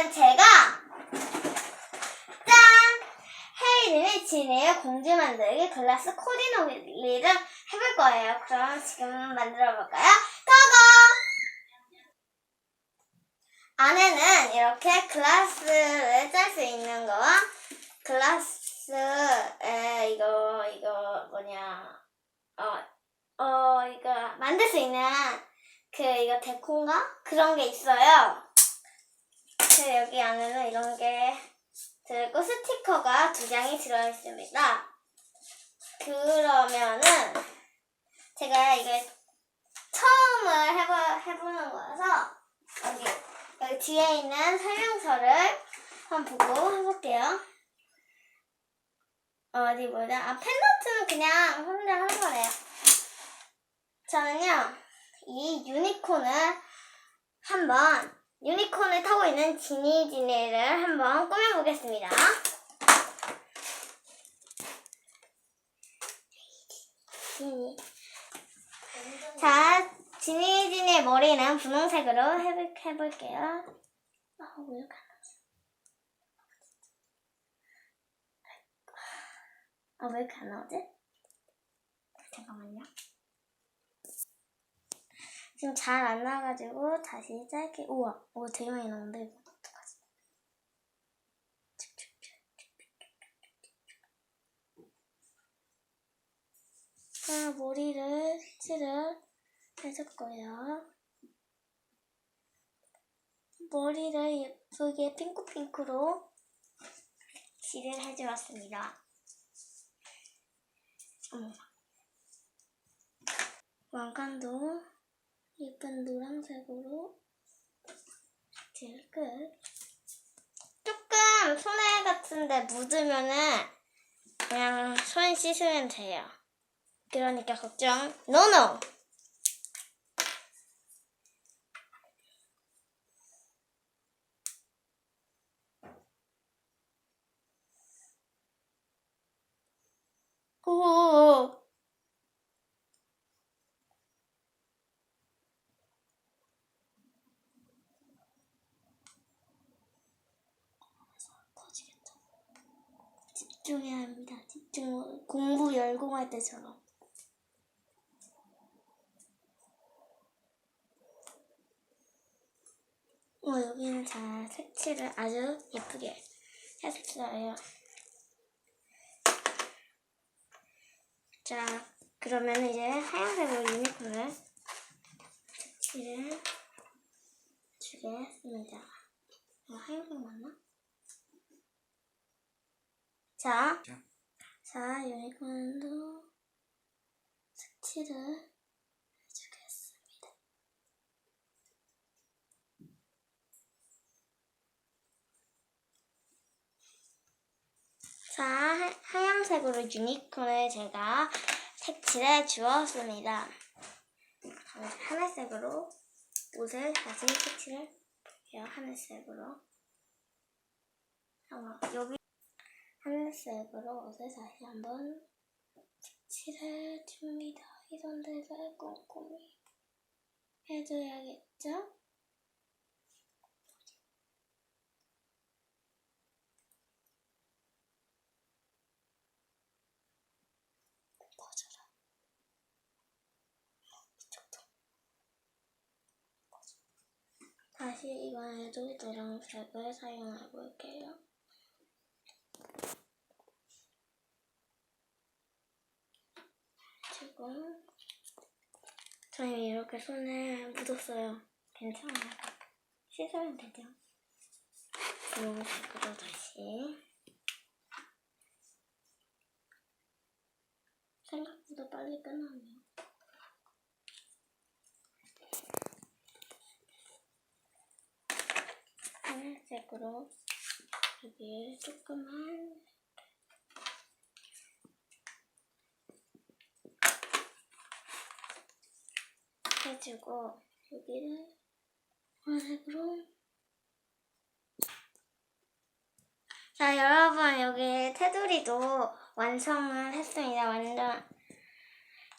이번에는 제가 짠! 헤이린의 진이의 공주 만들기 글라스 코디놀이를 해볼 거예요. 그럼 지금 만들어 볼까요? 고고! 안에는 이렇게 글라스를 짤 수 있는 거와 글라스에 이거 이거 뭐냐 어, 어 이거 만들 수 있는 그 이거 데코인가 그런 게 있어요. 그 여기 안에는 이런 게 들고 스티커가 두 장이 들어 있습니다. 그러면은 제가 이게 처음을 해보, 해보는 거여서 여기 여기 뒤에 있는 설명서를 한번 보고 해볼게요. 어디 보자. 아, 펜노트는 그냥 혼자 하는 거네요. 저는요, 이 유니콘을 한번, 유니콘을 타고 있는 지니지니를 한번 꾸며보겠습니다. 지니. 자, 지니지니의 머리는 분홍색으로 해볼, 해볼게요. 아, 왜 이렇게 안? 아, 나오지? 잠깐만요. 지금 잘 안 나와가지고 다시 짧게, 우와, 우와, 되게 많이 나오는데, 이거 어떡하지? 자, 머리를 칠을 해줬고요. 머리를 예쁘게 핑크핑크로 칠을 해주었습니다. 어머. 왕관도 예쁜 노란색으로 칠 끝. 조금 손에 같은데 묻으면은 그냥 손 씻으면 돼요. 그러니까 걱정 노노. 오. 커지겠다. 집중해야 합니다. 집중. 공부 열공할 때처럼. 어, 여기는 잘 색칠을 아주 예쁘게 했어요. 자, 그러면 이제 하얀색으로 유니콘을 색칠을 주겠습니다. 어, 하얀색 맞나? 자, 자. 자, 유니콘도 색칠을 해주겠습니다. 자, 하, 하얀색으로 유니콘을 제가 색칠해 주었습니다. 하늘색으로 옷을 다시 색칠을 볼게요. 하늘색으로. 한번 여기 하늘색으로 옷을 다시 한번 색칠해 줍니다. 이런 데서 꼼꼼히 해줘야겠죠? 다시 이번에도 노란색을 사용해 볼게요. 지금 저는 이렇게 손에 묻었어요. 괜찮아요. 씻으면 되죠. 분홍색으로 다시 생각보다 빨리 끝나네요. 하늘색으로 여기에 조금만 해주고 여기를 하늘색으로 자 여러분 여기 테두리도 완성을 했습니다. 완전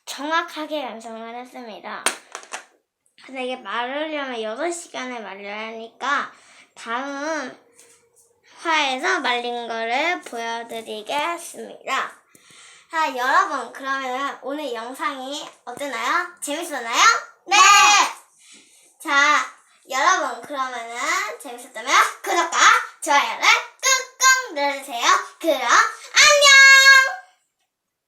정확하게 완성을 했습니다. 근데 이게 마르려면 6시간을 말려야 하니까 다음 화에서 말린 거를 보여드리겠습니다. 자, 여러분, 그러면 오늘 영상이 어땠나요? 재밌었나요? 네. 자, 여러분 그러면은 재밌었다면 구독과 좋아요를 꾹꾹 눌러주세요. 그럼